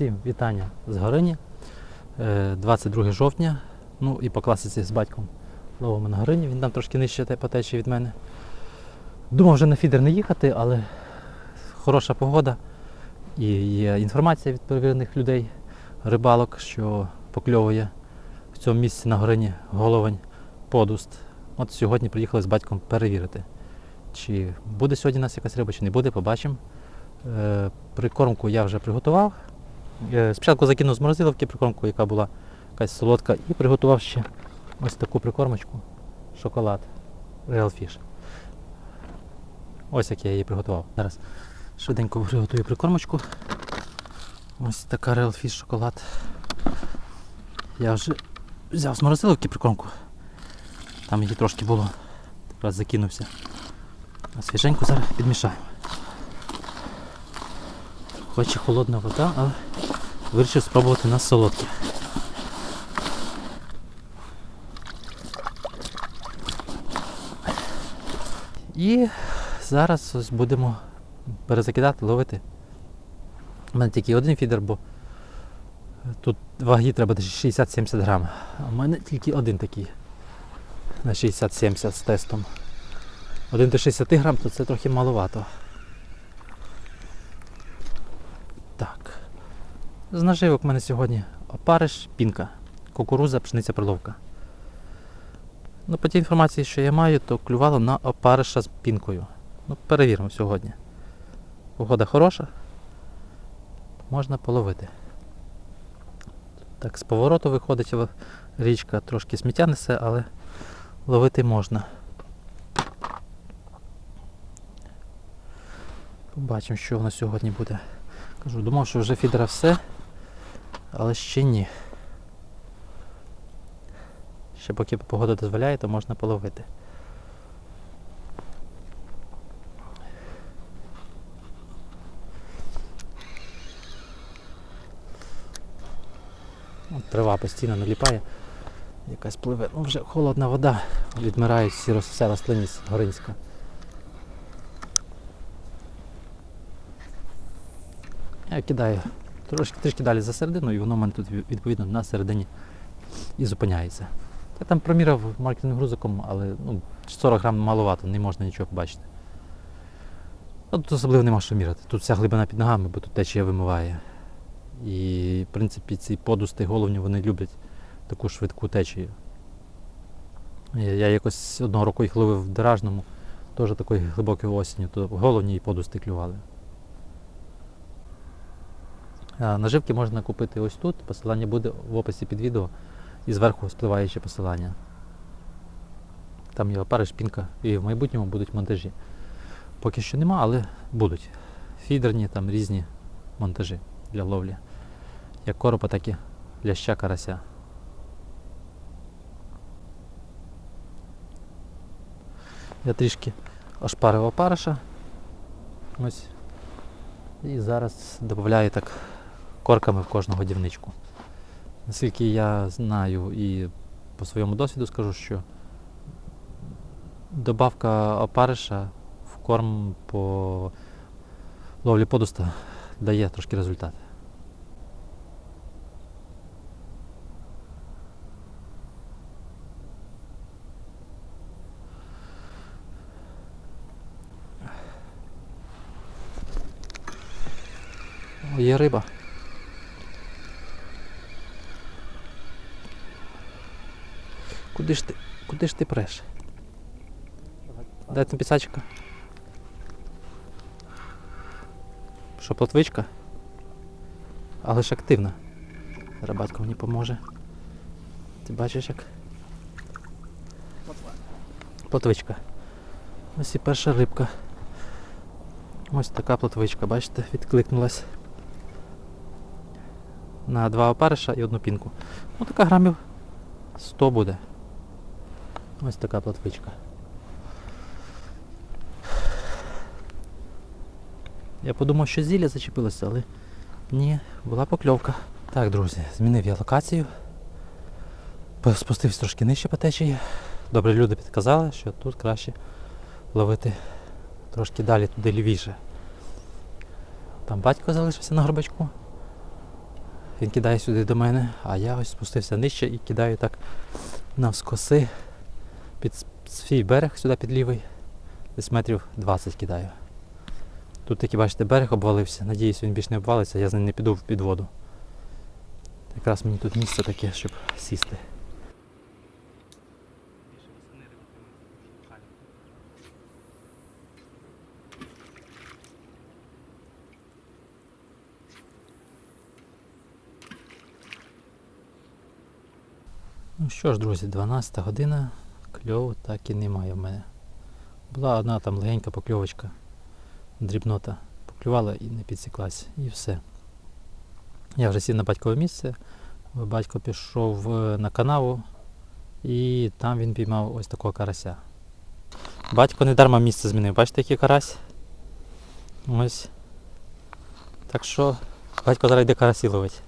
Всім вітання з Горині. Е, 22 жовтня. Ну і по класиці з батьком ловимо на Горині. Він там трошки нижче по течії від мене. Думав вже на фідер не їхати, але хороша погода. І є інформація від перевірених людей, рибалок, що покльовує в цьому місці на Горині головень, подуст. От сьогодні приїхали з батьком перевірити, чи буде сьогодні у нас якась риба, чи не буде, побачимо. Е, Прикормку я вже приготував. Е, Спочатку закинув з морозиловки прикормку, яка була якась солодка, і приготував ще ось таку прикормочку. Шоколад Real Fish. Ось як я її приготував. Зараз швиденько приготую прикормочку. Ось така Real Fish шоколад. Я вже взяв з морозиловки прикормку. Там її трошки було. Якраз закинувся. Свіженьку зараз підмішаємо. Хоч і холодна вода, але вирішив спробувати на солодке. І зараз ось будемо перезакидати, ловити. У мене тільки один фідер, бо тут ваги треба 60-70 грам. А в мене тільки один такий на 60-70 з тестом. Один до 60 грам, то це трохи маловато. Так. З наживок в мене сьогодні опариш, пінка, кукуруза, пшениця продовка. Ну, по тій інформації, що я маю, то клювало на опариша з пінкою. Ну, перевіримо сьогодні. Погода хороша. Можна половити. Так, з повороту виходить річка, трошки сміття несе, але ловити можна. Побачимо, що в нас сьогодні буде. Кажу, думав, що вже фідера все, але ще ні. Ще поки погода дозволяє, то можна половити. От трава постійно наліпає, якась пливе. Ну вже холодна вода, відмирають всі рос- вся рослинність горинська. Я кидаю трошки трішки далі за середину, і воно в мене тут відповідно на середині і зупиняється. Я там проміряв маркетинг грузиком, але ну, 40 грам маловато, не можна нічого побачити. Ну, тут особливо нема що міряти. Тут вся глибина під ногами, бо тут течія вимиває. І, в принципі, ці подусти головні вони люблять таку швидку течію. Я, якось одного року їх ловив в Деражному, теж такої глибокої осінню, то головні і подусти клювали. Наживки можна купити ось тут. Посилання буде в описі під відео і зверху спливаюче посилання. Там є опари, шпінка і в майбутньому будуть монтажі. Поки що нема, але будуть. Фідерні, там різні монтажі для ловлі. Як коропа, так і ляща карася. Я трішки ошпарив опариша. Ось. І зараз додаю так корками в кожну годівничку. Наскільки я знаю і по своєму досвіду скажу, що добавка опариша в корм по ловлі подуста дає трошки результат. Є риба. Куди ж ти? Куди ж ти преш? Дай там пісачка. Що, плотвичка? Але ж активна. Рабатка мені поможе. Ти бачиш як? Плотвичка. Ось і перша рибка. Ось така плотвичка, бачите, відкликнулась. На два опариша і одну пінку. Ну така грамів 100 буде. Ось така платвичка. Я подумав, що зілля зачепилося, але ні, була покльовка. Так, друзі, змінив я локацію. Спустився трошки нижче по течії. Добре, люди підказали, що тут краще ловити трошки далі, туди лівіше. Там батько залишився на горбачку. він кидає сюди до мене, а я ось спустився нижче і кидаю так навскоси під свій берег сюди під лівий. Десь метрів 20 кидаю. Тут такий, бачите, берег обвалився. Надіюсь, він більш не обвалиться, я з ним не піду в під воду. Якраз мені тут місце таке, щоб сісти. Ну що ж, друзі, 12 година, кльову так і немає в мене. Була одна там легенька покльовочка, дрібнота. Поклювала і не підсіклась. І все. Я вже сів на батькове місце. Батько пішов е, на канаву і там він піймав ось такого карася. Батько не дарма місце змінив. Бачите, який карась? Ось. Так що батько зараз йде карасі ловить.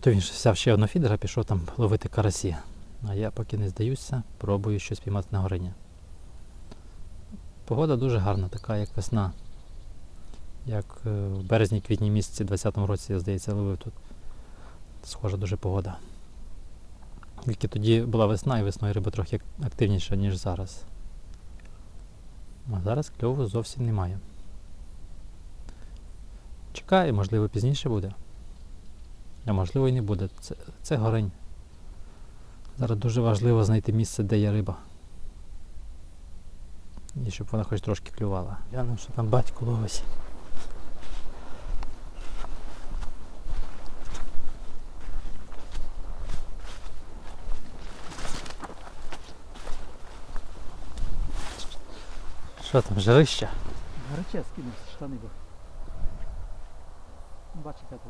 То він взяв ще одного фідера, пішов там ловити карасі. А я поки не здаюся, пробую щось піймати на горині. Погода дуже гарна, така як весна. Як е, в березні-квітні місяці 20-му році, я здається, ловив тут. Схожа дуже погода. Тільки тоді була весна і весною риба трохи активніша, ніж зараз. А зараз кльову зовсім немає. Чекаю, можливо, пізніше буде. А можливо і не буде. Це, це горень. Зараз дуже важливо знайти місце, де є риба. І щоб вона хоч трошки клювала. Гляну, що там батько ловить. Що там, жарища? Гаряче скинув штани бо. Бач, тут.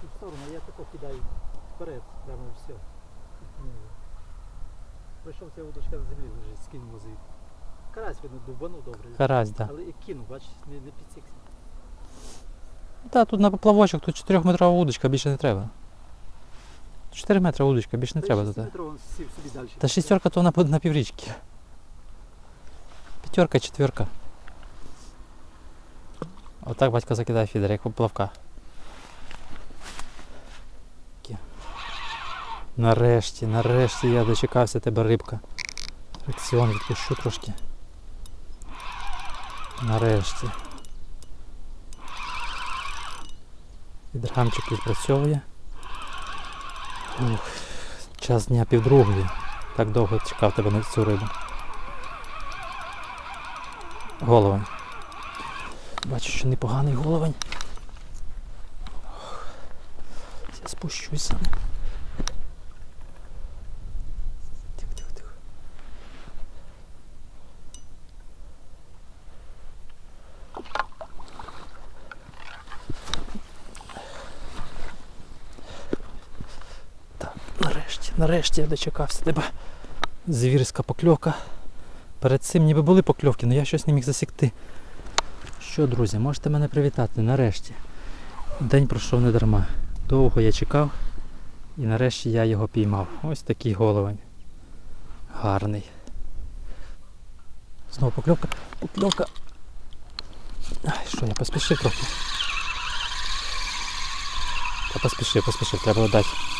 Цю сторону, а я тако кидаю вперед, прямо і все. Прийшов ця удочка на землі лежить, скинув звідти. Карась видно дубанув добре. Карась, так. Але і кинув, бач, не, не підсікся. Та тут на поплавочок, тут 4-метрова удочка, більше не треба. 4 метра удочка, більше не треба далі. Та шістерка то на, на піврічки. П'ятерка, четверка. Отак батько закидає фідер, як поплавка. Нарешті, нарешті я дочекався тебе рибка. Фрикціон відпущу трошки. Нарешті. Відргамчик відпрацьовує. Ух, час дня півдругої. Так довго чекав тебе на цю рибу. Головень. Бачу, що непоганий головень. Я спущуся. Нарешті, нарешті я дочекався тебе. Звірська покльовка. Перед цим ніби були покльовки, але я щось не міг засікти. Що, друзі, можете мене привітати нарешті. День пройшов не дарма. Довго я чекав і нарешті я його піймав. Ось такий головень. Гарний. Знову покльовка. Покльовка. Ай, що, я поспішив трохи. Та поспішив, поспішив, треба дати.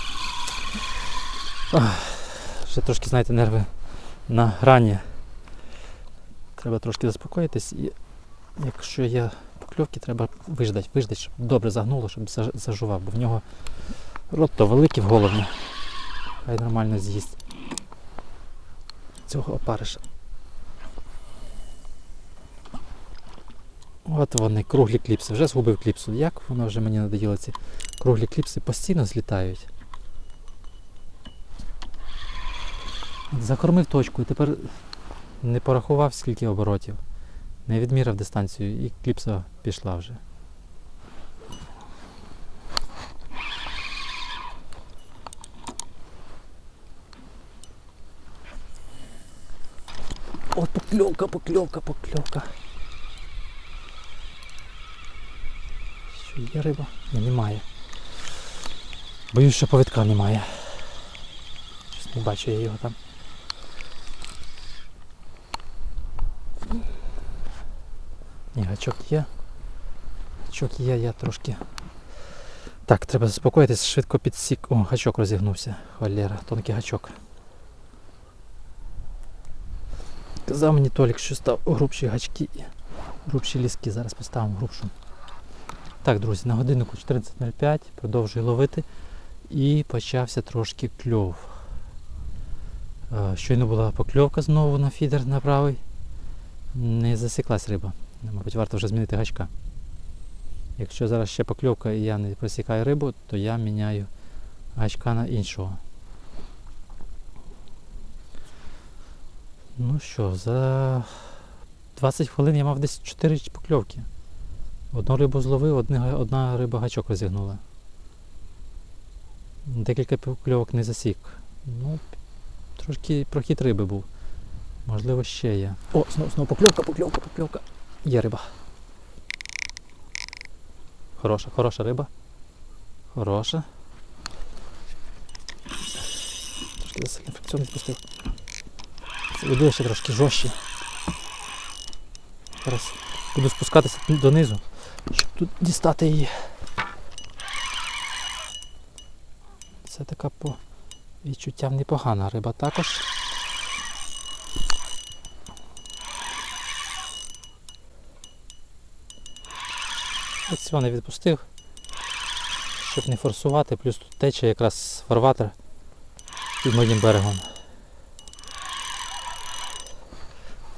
Ах, Вже трошки, знаєте, нерви на грані. Треба трошки заспокоїтись і якщо є покльовки, треба виждати, виждати, щоб добре загнуло, щоб зажував, бо в нього рот то великий в головні. Хай нормально з'їсть цього опариша. От вони, круглі кліпси. Вже згубив кліпсу. Як воно вже мені надоїло ці круглі кліпси постійно злітають. Закормив точку і тепер не порахував скільки оборотів. Не відміряв дистанцію і кліпса пішла вже. О, покльовка, покльовка, покльовка. Що є риба? Ні, немає. Боюсь, що повідка немає. Щось не бачу я його там. Ні, гачок є. Гачок є, я трошки. Так, треба заспокоїтись, швидко підсік. О, гачок розігнувся. Холєра, тонкий гачок. Казав мені Толік, що став грубші гачки, грубші ліски. Зараз поставимо грубшу. Так, друзі, на годиннику 14.05 продовжую ловити і почався трошки кльов. Е, Щойно була покльовка знову на фідер на правий. Не засіклась риба. Мабуть, варто вже змінити гачка. Якщо зараз ще покльовка і я не просікаю рибу, то я міняю гачка на іншого. Ну що, за 20 хвилин я мав десь 4 покльовки. Одну рибу зловив, одна, риба гачок розігнула. Декілька покльовок не засік. Ну, трошки прохід риби був. Можливо, ще є. О, знову, знову покльовка, покльовка, покльовка. Є риба. Хороша, хороша риба. Хороша. Трошки засильно фрикціон відпустив. Це ще трошки жорстче. Зараз буду спускатися донизу, щоб тут дістати її. Це така по відчуттям непогана риба також. Ось цього не відпустив, щоб не форсувати, плюс тут тече якраз фарватер під моїм берегом.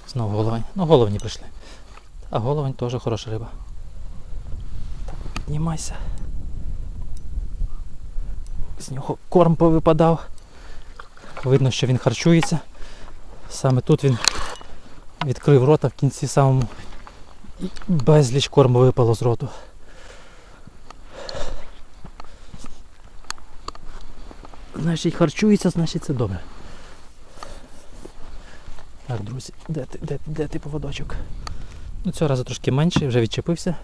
Знову головень. Ну головні прийшли. А головень теж хороша риба. Так, піднімайся. З нього корм повипадав. Видно, що він харчується. Саме тут він відкрив рота в кінці самому безліч корму випало з роту. Значить харчується, значить це добре. Так, друзі, де ти, де, де ти поводочок? Ну цього разу трошки менший, вже відчепився.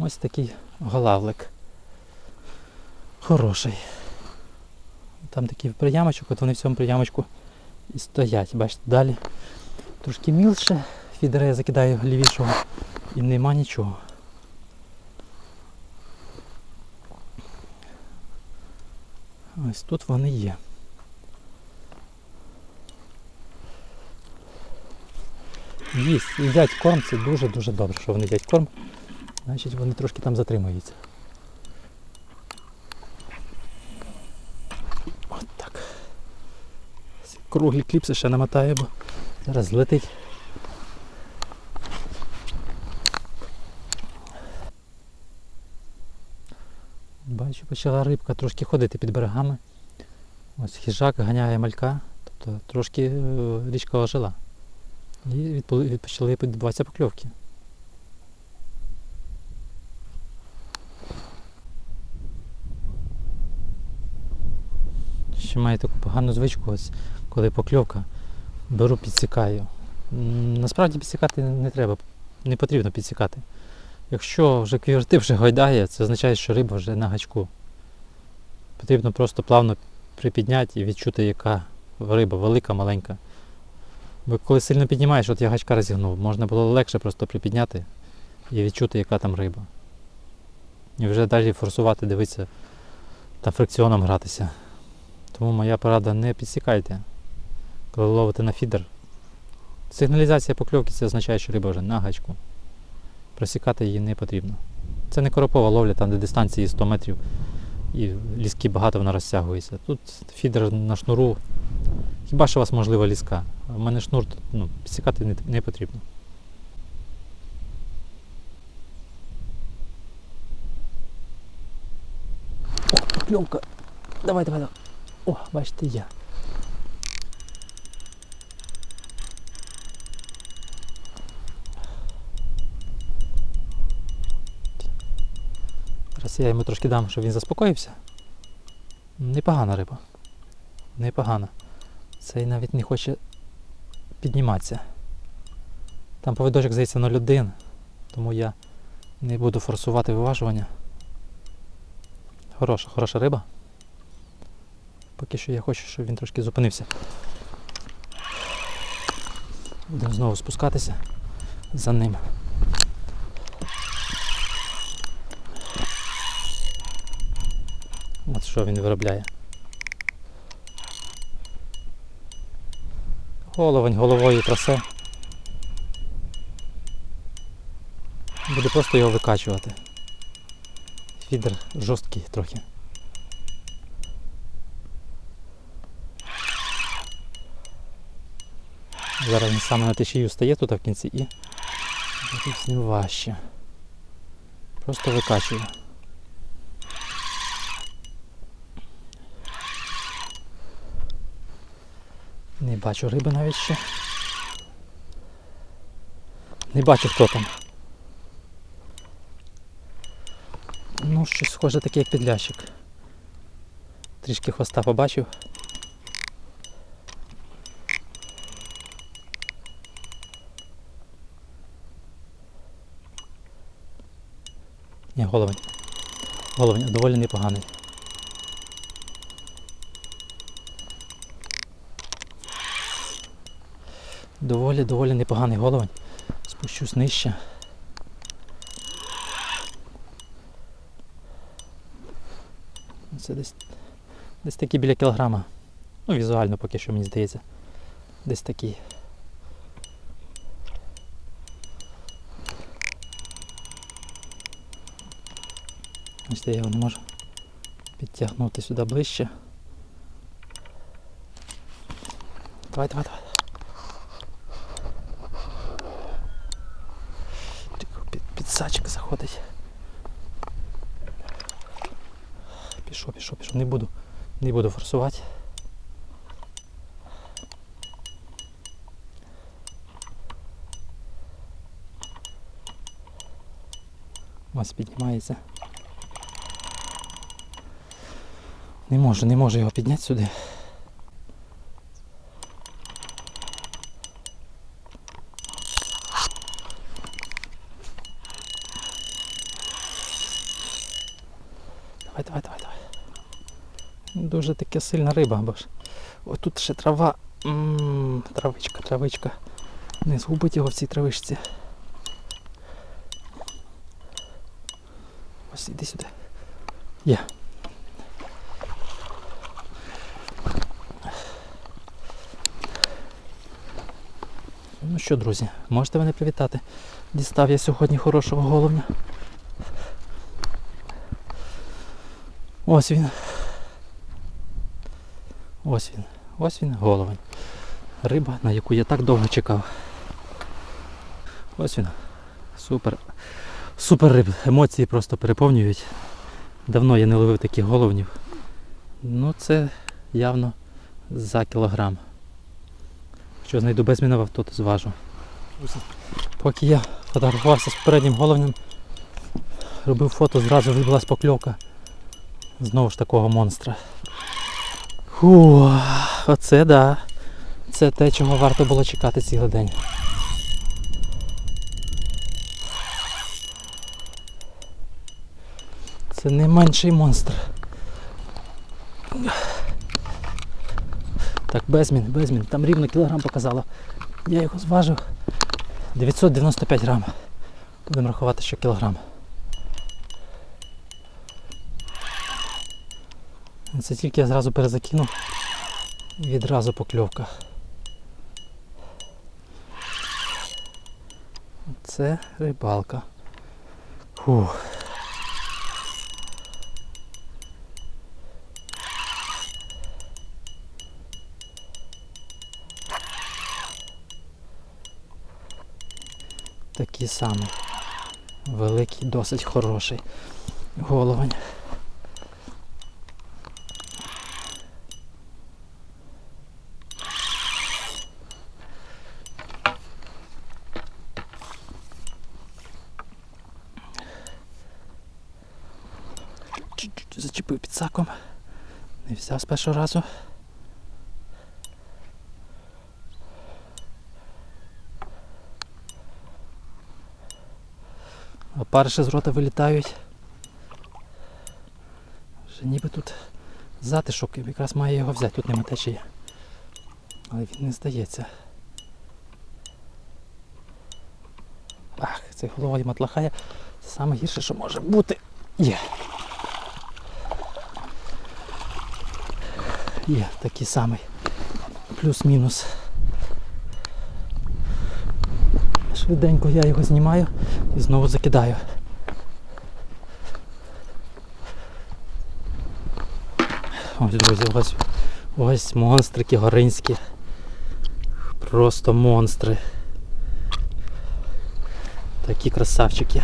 Ось такий голавлик. Хороший. Там такий приямочок, от вони в цьому приямочку і стоять. Бачите, далі трошки мілше, фідера я закидаю лівішого і нема нічого. Ось тут вони є. Їсть, їдять корм, це дуже-дуже добре, що вони їдять корм. Значить вони трошки там затримуються. От так. Круглі кліпси ще намотаю, бо зараз злетить. Бачу, почала рибка трошки ходити під берегами. Ось хижак ганяє малька, тобто трошки е, річка ожила. І почали відбуватися покльовки. Ще маю таку погану звичку, ось, коли покльовка, беру підсікаю. Насправді підсікати не треба, не потрібно підсікати. Якщо вже квірти вже гойдає, це означає, що риба вже на гачку. Потрібно просто плавно припідняти і відчути, яка риба, велика, маленька. Бо коли сильно піднімаєш, от я гачка розігнув, можна було легше просто припідняти і відчути, яка там риба. І вже далі форсувати, дивитися та фрикціоном гратися. Тому моя порада не підсікайте, коли ловите на фідер. Сигналізація покльовки це означає, що риба вже на гачку. Просікати її не потрібно. Це не коропова ловля, там де дистанції 100 метрів і ліски багато вона розтягується. Тут фідер на шнуру. Хіба що у вас можлива ліска. У мене шнур ну, сікати не, не потрібно. О, покльовка. Давай, давай, давай. О, бачите, я. Я йому трошки дам, щоб він заспокоївся. Непогана риба. Непогана. Цей навіть не хоче підніматися. Там повідочок, здається, 0,1, тому я не буду форсувати виважування. Хороша, хороша риба. Поки що я хочу, щоб він трошки зупинився. Будемо знову спускатися за ним. Що він виробляє. Головень головою трасе. Буде просто його викачувати. Фідер жорсткий трохи. Зараз він саме на течію стає тут в кінці і тут з ним важче. Просто викачує. Не бачу риби навіть ще. Не бачу хто там. Ну, щось схоже таке, як підлящик. Трішки хвоста побачив. Ні, головень. Головень доволі непоганий. Доволі, доволі непоганий головень. Спущусь нижче. Це десь, десь такі біля кілограма. Ну, візуально поки що мені здається. Десь такий. Ось я його не можу підтягнути сюди ближче. Давай, давай, давай. Під, заходить. Пішов, пішов, пішов. Не буду, не буду форсувати. Ось піднімається. Не можу, не можу його підняти сюди. Давай, давай, давай, давай. Дуже таке сильна риба, бо ж. Ось тут ще трава. м травичка, травичка. Не згубить його в цій травичці. Ось іди сюди. Є. Ну що, друзі, можете мене привітати. Дістав я сьогодні хорошого головня. Ось він. Ось він. Ось він головень. Риба, на яку я так довго чекав. Ось він. Супер. Супер риб. Емоції просто переповнюють. Давно я не ловив таких головнів. Ну це явно за кілограм. Якщо знайду авто, то зважу. Поки я фотографувався з попереднім головнем, робив фото, зразу вибилась покльовка. Знову ж такого монстра. Фу, оце да. Це те, чого варто було чекати цілий день. Це не менший монстр. Так, безмін, безмін. Там рівно кілограм показало. Я його зважив. 995 грам. Будемо рахувати, що кілограм. Це тільки я зразу перезакинув відразу покльовка. Це рибалка. Фух. Такий самий. Великий, досить хороший головень. Зачепив. Не взяв з першого разу. Опариші з рота вилітають. Вже ніби тут затишок, якраз має його взяти, тут нема течії. Але він не здається. Ах, цей голова матлахає. Це саме гірше, що може бути. Є. Є такий самий. Плюс-мінус. Швиденько я його знімаю і знову закидаю. Ось, друзі, ось, ось монстрики горинські. Просто монстри. Такі красавчики.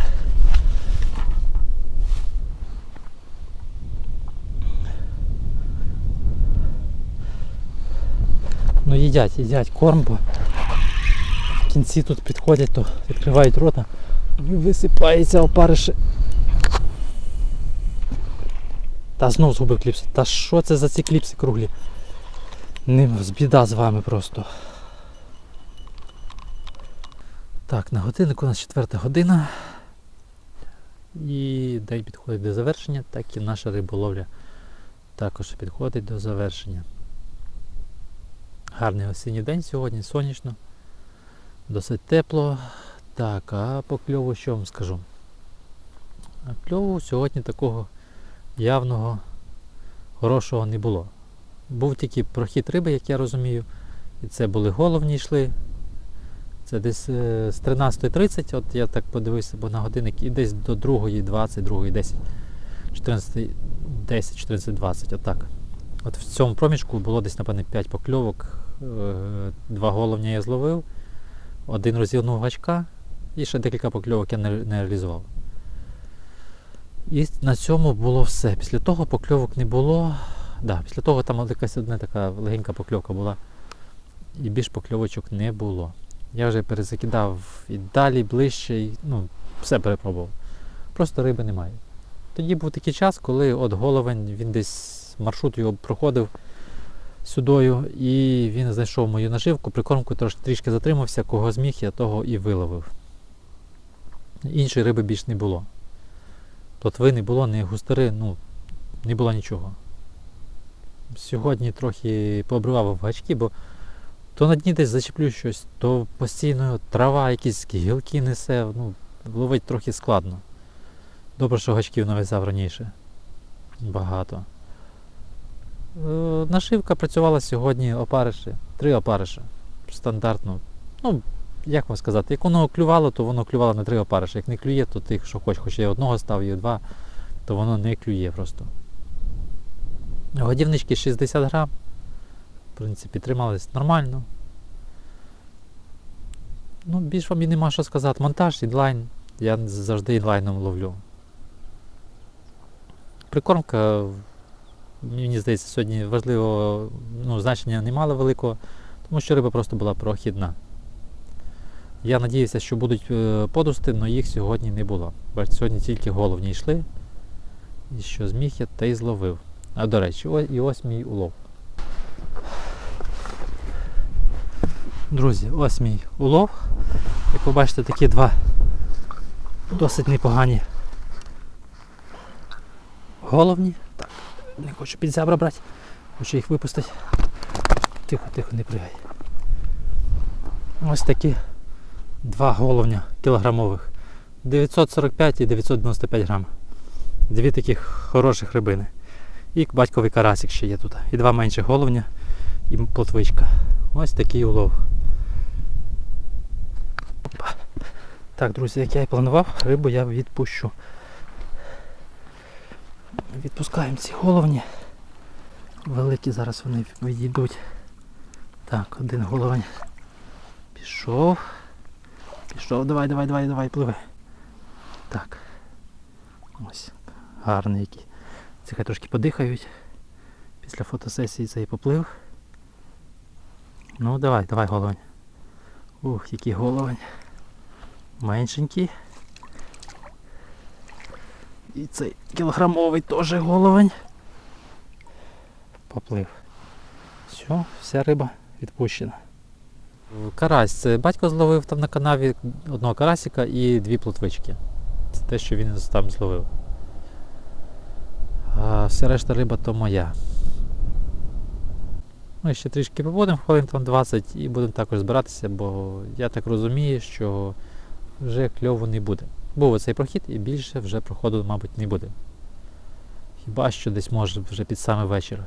Ну їдять, їдять корм, бо в кінці тут підходять, то відкривають рота і висипається опариші. Та знов згубив кліпси. Та що це за ці кліпси круглі? Не біда з вами просто. Так, на годиннику у нас четверта година. І день підходить до завершення, так і наша риболовля також підходить до завершення. Гарний осінній день сьогодні, сонячно, досить тепло. Так, а по кльову що вам скажу? Кльову сьогодні такого явного хорошого не було. Був тільки прохід риби, як я розумію. І це були головні йшли. Це десь е, з 13.30, от я так подивився, бо на годинник, і десь до 2.20, 2.10, 14, 10, 14.20, отак. От в цьому проміжку було десь, напевне, 5 покльовок. Е, Два головні я зловив, один розігнув гачка і ще декілька покльовок я не, не реалізував. І на цьому було все. Після того покльовок не було. Да, після того там якась одна така легенька покльовка була. І більш покльовочок не було. Я вже перезакидав і далі, ближче, і, ну, все перепробував. Просто риби немає. Тоді був такий час, коли от головень, він десь маршрут його проходив сюдою, і він знайшов мою наживку, прикормку трошки трішки затримався, кого зміг, я того і виловив. Іншої риби більш не було. Плотви не було, ні густари, ну, не було нічого. Сьогодні трохи пообривав гачки, бо то на дні десь зачеплю щось, то постійно трава, якісь гілки несе, ну, ловить трохи складно. Добре, що гачків нав'язав раніше. Багато. Е, Нашивка працювала сьогодні опариші, три опариші. Стандартно. Ну, як вам сказати, як воно клювало, то воно клювало на три опариші. Як не клює, то тих, що хоч, хоч я одного став, і два, то воно не клює просто. Годівнички 60 грам. В принципі, тримались нормально. Ну, більш вам і нема що сказати. Монтаж, інлайн. Я завжди інлайном ловлю. Прикормка, мені здається, сьогодні важливо, ну, значення не мало великого, тому що риба просто була прохідна. Я надіявся, що будуть е, подусти, але їх сьогодні не було. Бачите, сьогодні тільки головні йшли. І що зміг я, те й зловив. А до речі, ось, і ось мій улов. Друзі, ось мій улов. Як ви бачите, такі два досить непогані головні. Не хочу під зябра брати, хочу їх випустити. Тихо, тихо, не пригай. Ось такі два головня кілограмових. 945 і 995 грам. Дві таких хороших рибини. І батьковий карасик ще є тут. І два менші головня і плотвичка. Ось такий улов. Так, друзі, як я і планував, рибу я відпущу. Відпускаємо ці головні. Великі зараз вони відійдуть. Так, один головень. Пішов. Пішов, давай, давай, давай, давай, пливи. Так. Ось. Гарний який. Це хай трошки подихають. Після фотосесії цей поплив. Ну давай, давай головень. Ух, який головень. Меншенький. І цей кілограмовий теж головень. Поплив. Все, вся риба відпущена. Карась, це батько зловив там на канаві одного карасика і дві плотвички. Це те, що він там зловив. А вся решта риба то моя. Ми ще трішки побудемо, хвилин там 20 і будемо також збиратися, бо я так розумію, що вже кльову не буде. Був оцей прохід і більше вже проходу, мабуть, не буде. Хіба що десь може вже під самий вечір.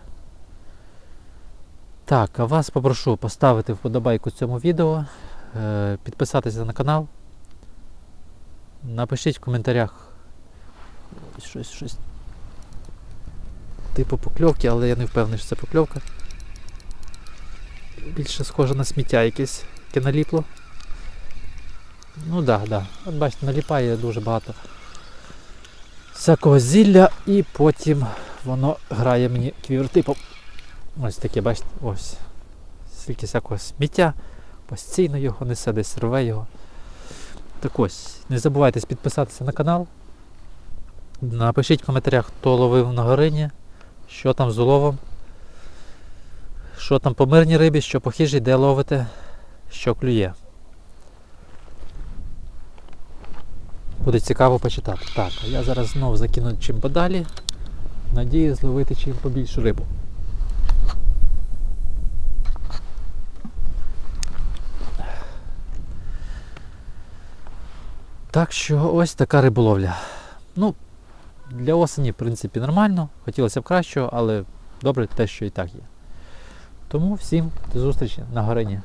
Так, а вас попрошу поставити вподобайку цьому відео, е, підписатися на канал. Напишіть в коментарях щось, щось типу покльовки, але я не впевнений, що це покльовка. Більше схоже на сміття якесь, яке наліпло. Ну так, да, да. От бачите, наліпає дуже багато всякого зілля і потім воно грає мені квівертипом. Ось таке, бачите, ось. Скільки всякого сміття, постійно його несе, десь рве його. Так ось, не забувайте підписатися на канал. Напишіть в коментарях, хто ловив на горині, що там з уловом, що там по мирній рибі, що по хижі, де ловите, що клює. Буде цікаво почитати. Так, я зараз знову закину чим подалі. Надію зловити чим побільшу рибу. Так що ось така риболовля. Ну, для осені, в принципі, нормально. Хотілося б кращого, але добре те, що і так є. Тому всім до зустрічі на горині.